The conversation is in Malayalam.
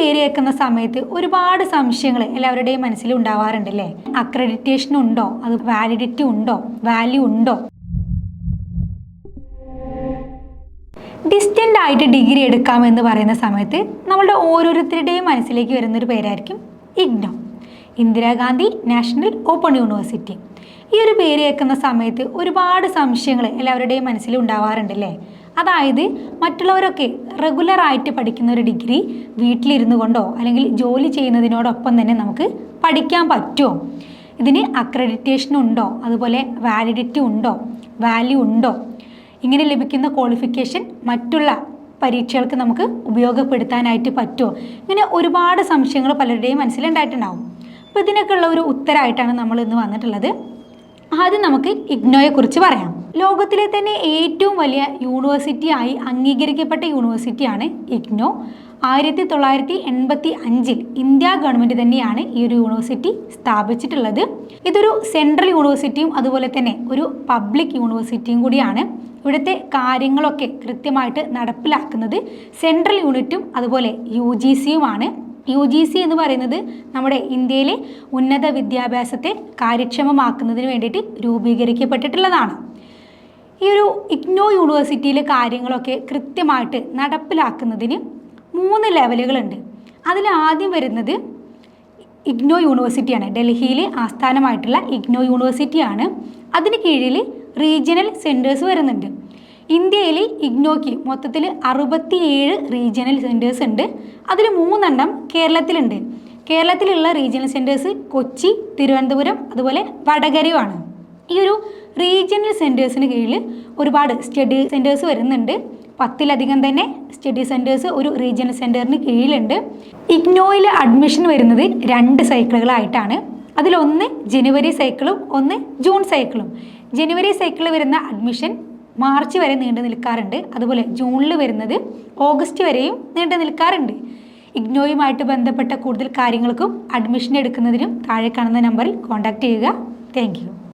പേര് കേൾക്കുന്ന സമയത്ത് ഒരുപാട് സംശയങ്ങൾ എല്ലാവരുടെയും മനസ്സിൽ ഉണ്ടാവാറുണ്ടല്ലേ? അക്രഡിറ്റേഷൻ ഉണ്ടോ? അത് വാലിഡിറ്റി ഉണ്ടോ? വാല്യൂ ഉണ്ടോ? ഡിസ്റ്റന്റ് ആയിട്ട് ഡിഗ്രി എടുക്കാം എന്ന് പറയുന്ന സമയത്ത് നമ്മളുടെ ഓരോരുത്തരുടെയും മനസ്സിലേക്ക് വരുന്നൊരു പേരായിരിക്കും IGNOU. Indira Gandhi national open university. ഈ ഒരു പേര് കേൾക്കുന്ന സമയത്ത് ഒരുപാട് സംശയങ്ങൾ എല്ലാവരുടെയും മനസ്സിൽ ഉണ്ടാവാറുണ്ടല്ലേ? അതായത് മറ്റുള്ളവരൊക്കെ റെഗുലറായിട്ട് പഠിക്കുന്ന ഒരു ഡിഗ്രി വീട്ടിലിരുന്നു കൊണ്ടോ അല്ലെങ്കിൽ ജോലി ചെയ്യുന്നതിനോടൊപ്പം തന്നെ നമുക്ക് പഠിക്കാൻ പറ്റുമോ ഇതിന് അക്രഡിറ്റേഷൻ ഉണ്ടോ? അതുപോലെ വാലിഡിറ്റി ഉണ്ടോ? വാല്യൂ ഉണ്ടോ? ഇങ്ങനെ ലഭിക്കുന്ന ക്വാളിഫിക്കേഷൻ മറ്റുള്ള പരീക്ഷകൾക്ക് നമുക്ക് ഉപയോഗപ്പെടുത്താനായിട്ട് പറ്റുമോ ഇങ്ങനെ ഒരുപാട് സംശയങ്ങൾ പലരുടെയും മനസ്സിലുണ്ടായിട്ടുണ്ടാവും അപ്പോൾ ഇതിനൊക്കെ ഉള്ള ഒരു ഉത്തരമായിട്ടാണ് നമ്മൾ ഇന്ന് വന്നിട്ടുള്ളത്. ആദ്യം നമുക്ക് ഇഗ്നോയെക്കുറിച്ച് പറയാം. ലോകത്തിലെ തന്നെ ഏറ്റവും വലിയ യൂണിവേഴ്സിറ്റി ആയി അംഗീകരിക്കപ്പെട്ട യൂണിവേഴ്സിറ്റിയാണ് ഇഗ്നോ. ആയിരത്തി തൊള്ളായിരത്തി എൺപത്തി അഞ്ചിൽ ഇന്ത്യ ഗവൺമെന്റ് തന്നെയാണ് ഈ ഒരു യൂണിവേഴ്സിറ്റി സ്ഥാപിച്ചിട്ടുള്ളത്. ഇതൊരു സെൻട്രൽ യൂണിവേഴ്സിറ്റിയും അതുപോലെ തന്നെ ഒരു പബ്ലിക് യൂണിവേഴ്സിറ്റിയും കൂടിയാണ്. ഇവിടുത്തെ കാര്യങ്ങളൊക്കെ കൃത്യമായിട്ട് നടപ്പിലാക്കുന്നത് സെൻട്രൽ യൂണിറ്റും അതുപോലെ യു ജി സിയുമാണ് യു ജി സി എന്ന് പറയുന്നത് നമ്മുടെ ഇന്ത്യയിലെ ഉന്നത വിദ്യാഭ്യാസത്തെ കാര്യക്ഷമമാക്കുന്നതിന് വേണ്ടിയിട്ട് രൂപീകരിക്കപ്പെട്ടിട്ടുള്ളതാണ്. ഇഗ്നോ യൂണിവേഴ്സിറ്റിയിലെ കാര്യങ്ങളൊക്കെ കൃത്യമായിട്ട് നടപ്പിലാക്കുന്നതിന് മൂന്ന് ലെവലുകളുണ്ട്. അതിൽ ആദ്യം വരുന്നത് ഇഗ്നോ യൂണിവേഴ്സിറ്റിയാണ്. ഡൽഹിയിലെ ആസ്ഥാനമായിട്ടുള്ള ഇഗ്നോ യൂണിവേഴ്സിറ്റിയാണ്. അതിന് കീഴിൽ റീജിയണൽ സെന്റേഴ്സ് വരുന്നുണ്ട്. ഇന്ത്യയിൽ ഇഗ്നോയ്ക്ക് മൊത്തത്തിൽ അറുപത്തിയേഴ് റീജിയണൽ സെന്റേഴ്സ് ഉണ്ട്. അതിൽ മൂന്നെണ്ണം കേരളത്തിലുണ്ട്. കേരളത്തിലുള്ള റീജിയണൽ സെന്റേഴ്സ് കൊച്ചി തിരുവനന്തപുരം അതുപോലെ വടകരയുമാണ്. ഈ ഒരു റീജിയണൽ സെന്റേഴ്സിന് കീഴിൽ ഒരുപാട് സ്റ്റഡി സെന്റേഴ്സ് വരുന്നുണ്ട്. പത്തിലധികം തന്നെ സ്റ്റഡി സെന്റേഴ്സ് ഒരു റീജിയണൽ സെന്ററിന് കീഴിലുണ്ട്. ഇഗ്നോയിൽ അഡ്മിഷൻ വരുന്നത് രണ്ട് സൈക്കിളുകളായിട്ടാണ് അതിലൊന്ന് ജനുവരി സൈക്കിളും ഒന്ന് ജൂൺ സൈക്കിളും ജനുവരി സൈക്കിളിൽ വരുന്ന അഡ്മിഷൻ മാർച്ച് വരെ നീണ്ടു നിൽക്കാറുണ്ട്. അതുപോലെ ജൂണിൽ വരുന്നത് ഓഗസ്റ്റ് വരെയും നീണ്ടു നിൽക്കാറുണ്ട്. ഇഗ്നോയുമായിട്ട് ബന്ധപ്പെട്ട കൂടുതൽ കാര്യങ്ങൾക്കും അഡ്മിഷൻ എടുക്കുന്നതിനും താഴെ കാണുന്ന നമ്പറിൽ കോൺടാക്റ്റ് ചെയ്യുക. താങ്ക്